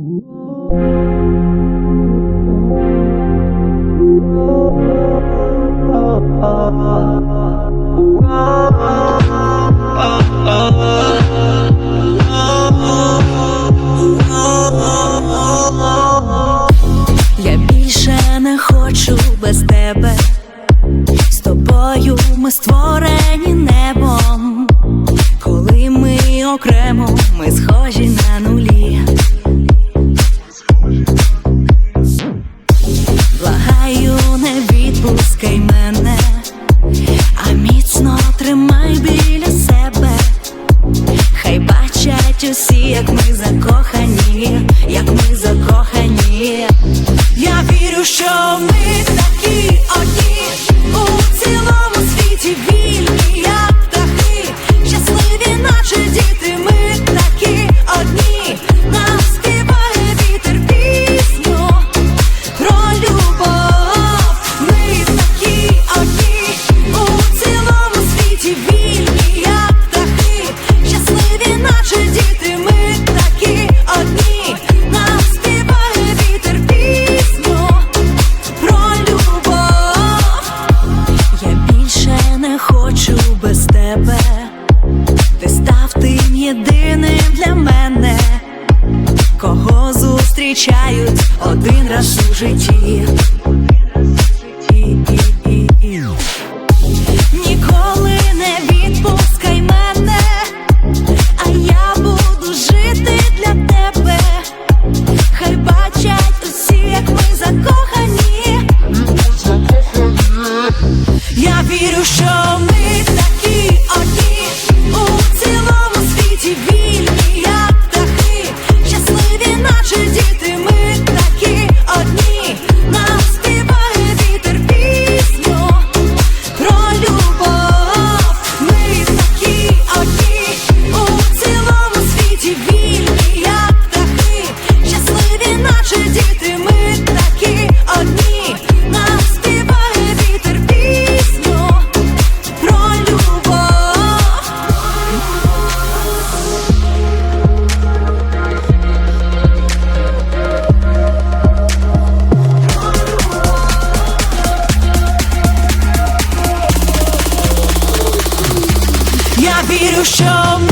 Я більше не хочу без тебе, з тобою ми створені небо. закохані, як ми закохані, я вірю, що ми. ти став тим єдиним для мене, кого зустрічають один раз у житті. Ніколи не відпускай мене, а я буду жити для тебе. Хай бачать усі, як ми закохані. Я вірю, що ми. Düşam